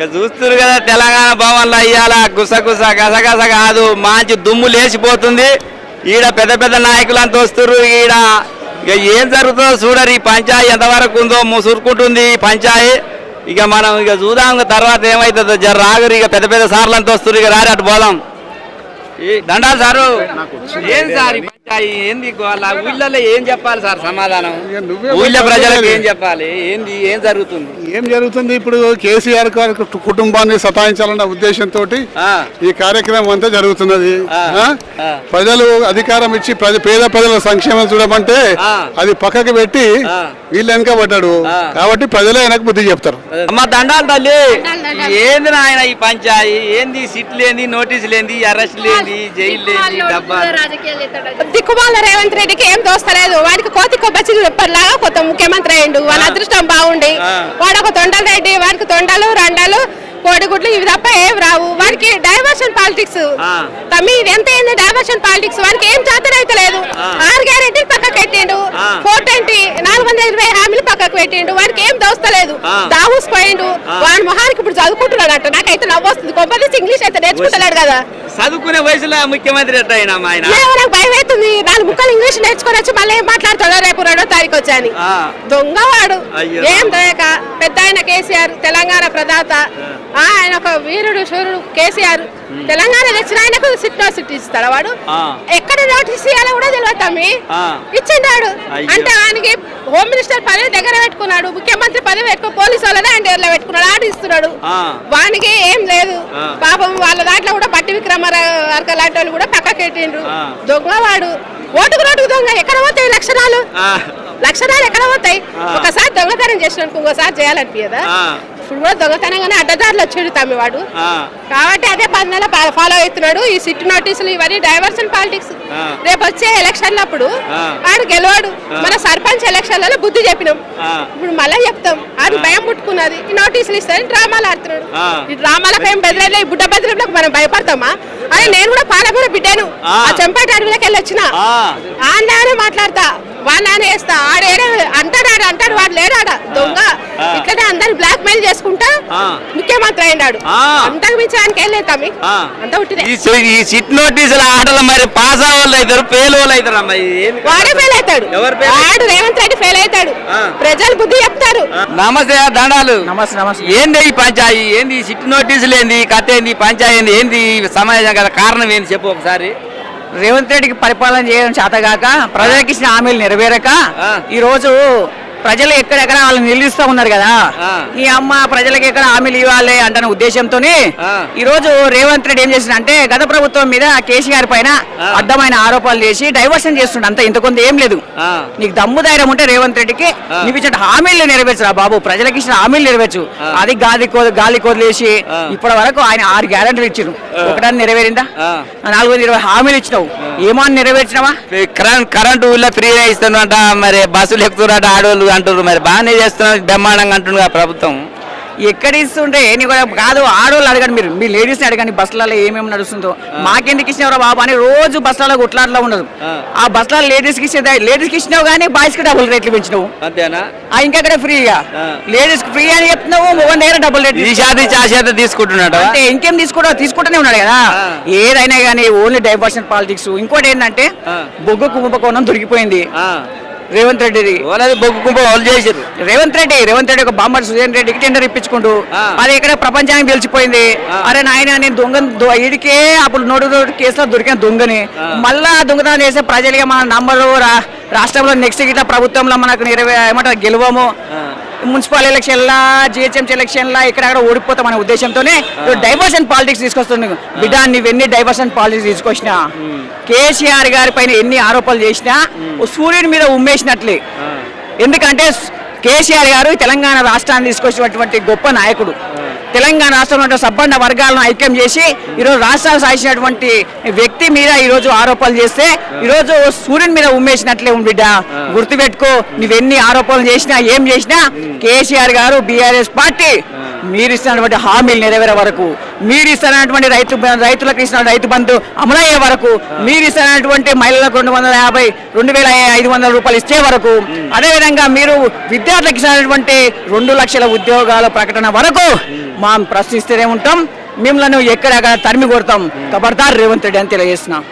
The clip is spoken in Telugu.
ఇక చూస్తున్నారు కదా తెలంగాణ భవన్లో అయ్యాల గుసగుస గసగస కాదు మంచి దుమ్ము లేచిపోతుంది. ఈడ పెద్ద పెద్ద నాయకులంతా వస్తున్నారు ఈడ ఇక ఏం జరుగుతుందో చూడరు ఈ పంచాయి ఎంతవరకు ఉందో ముసురుకుంటుంది ఈ పంచాయి ఇక మనం ఇక చూద్దాం తర్వాత ఏమవుతుందో జర రాగురు ఇక పెద్ద పెద్ద సార్లు అంతా వస్తున్నారు ఇక రారి అటు పోదాం. దండాలు సారు ఏం సార్ ఏంది వాళ్ళ ఊళ్ళలో ఏం చెప్పాలి సార్ సమాధానం? ఊళ్ళో. ప్రజలకు ఏం చెప్పాలి? ఏంది ఏం జరుగుతుంది? ఏం జరుగుతుంది? ఇప్పుడు కేసీఆర్ గారి కుటుంబాన్ని సతాయించాలన్న ఉద్దేశంతో ఆ, ఈ కార్యక్రమం అంతా జరుగుతున్నది. ప్రజలు అధికారం ఇచ్చి పేద ప్రజల సంక్షేమం చూడమంటే. అది పక్కకి పెట్టి. వీళ్ళు వెనక పడ్డాడు. కాబట్టి ప్రజలే వెనక బుద్ధి చెప్తారు. అమ్మ దండాలు తల్లి. ఏంది నాయన ఈ పంచాయి? ఏంది సిట్లు ఏంది నోటీసులు ఏంది అరెస్ట్ లేంది జైలు లేంది డబ్బా దిక్కుమాల రేవంత్ రెడ్డికి ఏం దోస్తలేదు. వాడికి కోతి కొబ్బచ్చి చెప్పర్లాగా కొత్త ముఖ్యమంత్రి అయ్యిండు. వాళ్ళ అదృష్టం బాగుండి. వాడు ఒక తొండల రెడ్డి వాడికి తొండలు రండలు కోడిగుడ్లు ఇవి తప్ప ఏం రావు. వాడికి డైవర్షన్ పాలిటిక్స్. ఇది ఎంత ఏంది డైవర్షన్ పాలిటిక్స్? వాడికి ఏం చేతనైతే లేదు. ఆరు గ్యారెంటీలు పక్కకు పెట్టిండు ఆ. ఫోర్ ట్వంటీ నాలుగు వందల ఇరవై పక్కకు పెట్టిండు. వాడికి ఏం దోస్తలేదు. ఆ. దావూస్ పోయిండు వాడి మొహానికి ఇప్పుడు చదువుకుంటున్నాడు అంట నాకైతే నవ్వు వస్తుంది కొంపదీసి ఇంగ్లీష్ అయితే నేర్చుకుంటలేడు కదా. చదువుకునే వయసులో ముఖ్యమంత్రి నాకు భయం అవుతుంది నాలుగు ముక్కలు ఇంగ్లీష్ నేర్చుకొని వచ్చి మళ్ళీ ఏం మాట్లాడతాడో రేపు రెండో తారీఖు వచ్చాని. దొంగవాడు. ఏం దయక. పెద్ద ఆయన కేసీఆర్ తెలంగాణ ప్రదాత ఆయన ఒక వీరుడు శూరుడు కేసీఆర్. తెలంగాణ తెచ్చిన ఆయనకు సిట్ సిట్ ఇస్తాడు వాడు. ఎక్కడ నోటీస్ ఇవ్వాలో కూడా తెలియదు తమ్మి. ఇచ్చిండాడు. అంటే ఆయనకి హోమ్ మినిస్టర్ పదవి దగ్గర పెట్టుకున్నాడు ముఖ్యమంత్రి పదవి పెట్టుకో పోలీసు వాళ్ళనే ఆయన దగ్గర పెట్టుకున్నాడు ఆట ఇస్తున్నాడు. ఆ. వానికి ఏం లేదు. పాపం వాళ్ళ దాంట్లో కూడా బట్టి విక్రమార్క లాంటి వాళ్ళు కూడా పక్కకెట్టిండ్రు ఆ. దొంగవాడు ఓటుకు రోటుకు దొంగ. ఎక్కడ పోతాయి లక్షణాలు? లక్షణాలు ఎక్కడ పోతాయి. ఒకసారి దొంగతనం చేసినందుకు ఇంకోసారి చేయాలనిపించదా ఇప్పుడు కూడా దొంగతనంగానే అడ్డదారులు వచ్చాడు తమ్మి వాడు. ఆ. కాబట్టి అదే పది నెలల ఫాలో అవుతున్నాడు. ఈ సిట్ నోటీసులు ఇవన్నీ డైవర్షన్ పాలిటిక్స్. రేపు వచ్చే ఎలక్షన్లప్పుడు ఆ. ఆడు గెలవాడు. మన సర్పంచ్ ఎలక్షన్లలో బుద్ధి చెప్పినాం. ఇప్పుడు మళ్ళీ చెప్తాం. ఆడు భయం పుట్టుకున్నది. ఈ నోటీసులు ఇస్తారని డ్రామాలు ఆడుతున్నాడు. ఈ డ్రామాలకు ఏం బెదిరేలే ఈ బుడ్డ బెదిరేలకు మనం భయపడతామా? అదే నేను కూడా పాలకూర బిడ్డాను. ఆ. చెంపేట అడవిలోకి వెళ్ళి వచ్చిన. ఆ. నానే మాట్లాడతా. వా నానే వేస్తా ముఖ్యమంత్రి అయినాడు. అంతకు మించి ఆయనకి వెళ్ళలేదు తమ్మి. ఆ. అంత ఉట్టిదే ఈ సిట్ నోటీసుల ఆటలు మరి పాస్ వాళ్ళు అవుతారు ఫెయిల్ వాళ్ళు అవుతారు వాడే ఫెయిల్ అవుతాడు? వాడు రేవంత్ రెడ్డి ఫెయిల్ అవుతాడు. ప్రజలు బుద్ధి చెప్తారు. నమస్తే దండాలు. నమస్తే నమస్తే. ఏంది ఈ పంచాయి? ఏంది ఈ సిట్ నోటీసులు ఏంది? కథ ఏంది? పంచాయి ఏంది? ఏంది సమాజం కదా? కారణం ఏంది చెప్పు ఒకసారి. రేవంత్ రెడ్డికి పరిపాలన చేయడం చేతగాక ప్రజలకు ఇచ్చిన హామీలు నెరవేరక. ఈ రోజు ప్రజలు ఎక్కడెక్కడ వాళ్ళని నిలుస్తూ ఉన్నారు కదా. ఈ అమ్మ ప్రజలకు ఎక్కడ హామీలు ఇవ్వాలి అంటున్న ఉద్దేశంతోనే. ఈ రోజు రేవంత్ రెడ్డి ఏం చేసిన అంటే గత ప్రభుత్వం మీద కేసీఆర్ పైన ఆ. అడ్డమైన ఆరోపణలు చేసి డైవర్షన్ చేస్తుండ అంత ఇంతకొంత ఏం లేదు. నీకు దమ్ము ధైర్యం ఉంటే రేవంత్ రెడ్డికి ఇచ్చిన హామీలు నెరవేర్చురా బాబు ప్రజలకు ఇచ్చిన హామీలు నెరవేర్చు. అది గాలి గాలి కొదిలేసి. ఇప్పటి వరకు ఆయన ఆరు గ్యారెంటీలు ఇచ్చారు ఒకటాన్ని నెరవేరిందా. నాలుగు వందల ఇరవై హామీలు ఇచ్చినావు ఏమని నెరవేర్చినావా? ఈ కరెంట్ కరెంటు ఊళ్ళో ఫ్రీగా ఇస్తున్నట మరి బస్సులు ఎక్కుతున్నట ఆడవాళ్ళు అంటారు మరి బాగానే చేస్తున్నారు బ్రహ్మాండంగా అంటున్నారు ప్రభుత్వం. ఎక్కడ ఇస్తుంటే నీ కూడా కాదు ఆడవాళ్ళు అడగండి మీరు. మీ లేడీస్ని అడగండి బస్సులలో ఏమేమి నడుస్తుందో. మాకెందుకు ఇచ్చినవరా బాబు అని రోజు బస్సులలో కొట్లాట్లో ఉండదు. ఆ. బస్సులలో లేడీస్కి ఇచ్చే లేడీస్కి ఇచ్చినావు కానీ బాయ్స్కి డబుల్ రేట్లు పెంచినావు. అంతేనా? ఆ ఇంకెక్కడ ఫ్రీగా. లేడీస్ ఫ్రీ అని చెప్తున్నావు మొగన్ దగ్గర డబుల్ రేట్ ఈ శాతం ఆ శాతం తీసుకుంటున్నాడు? అంటే ఇంకేం తీసుకుంటా తీసుకుంటూనే ఉన్నాడు కదా. ఏదైనా కానీ ఓన్లీ డైవర్షన్ పాలిటిక్స్. ఇంకోటి ఏంటంటే. బొగ్గు కుంభకోణం దొరికిపోయింది. రేవంత్ రెడ్డిది వాళ్ళది బొగ్గు కుంప వాళ్ళు చేసారు రేవంత్ రెడ్డి రేవంత్ రెడ్డి ఒక బాంబర్ సుజన్ రెడ్డికి టెండర్ ఇప్పించుకుంటూ. అది ఇక్కడ ప్రపంచానికి తెలిసిపోయింది. అరే నాయన నేను దొంగ ఈడికే అప్పుడు నోటు నోటు కేసులో దొరికిన దొంగని. మళ్ళా దొంగతనం చేస్తే ప్రజలుగా మన నంబరు రాష్ట్రంలో నెక్స్ట్ గిట్లా ప్రభుత్వంలో మనకు నెరవే ఏమంటారు గెలవము. మున్సిపల్ ఎలక్షన్లా జిహెచ్ఎంసీ ఎలక్షన్లా ఇక్కడ అక్కడ ఓడిపోతాం అనే ఉద్దేశంతోనే డైవర్షన్ పాలిటిక్స్ తీసుకొస్తుంది. బిడ్డ నువ్వెన్ని డైవర్షన్ పాలిటిక్స్ తీసుకొచ్చినా? కేసీఆర్ గారి పైన ఎన్ని ఆరోపణలు చేసినా సూర్యుని మీద ఉమ్మేసినట్లే. ఎందుకంటే కేసీఆర్ గారు తెలంగాణ రాష్ట్రాన్ని తీసుకొచ్చినటువంటి గొప్ప నాయకుడు. తెలంగాణ రాష్ట్రంలో సబ్బండ వర్గాలను ఐక్యం చేసి ఈరోజు రాష్ట్రాలు సాధించినటువంటి వ్యక్తి మీద ఈరోజు ఆరోపణలు చేస్తే ఈరోజు సూర్యుని మీద ఉమ్మేసినట్లే ఉంది బిడ్డ. గుర్తుపెట్టుకో నువ్వెన్ని ఆరోపణలు చేసినా ఏం చేసినా కేసీఆర్ గారు బీఆర్ఎస్ పార్టీ మీరు ఇస్తున్నటువంటి హామీలు నెరవేరే వరకు మీరు ఇస్తున్నటువంటి రైతు రైతులకు ఇస్తున్న రైతు బంధు అమలయ్యే వరకు మీరు ఇస్తున్నటువంటి మహిళలకు రెండు వందల యాభై రెండు వేల ఐదు వందల రూపాయలు ఇచ్చే వరకు అదేవిధంగా మీరు విద్యార్థులకు ఇస్తున్నటువంటి రెండు లక్షల ఉద్యోగాల ప్రకటన వరకు మా ప్రశ్నిస్తూనే ఉంటాం. మిమ్మల్ని ఎక్కడ తరిమి కొడతాం. కబర్దార్ రేవంత్ రెడ్డి అని తెలియజేస్తున్నాం.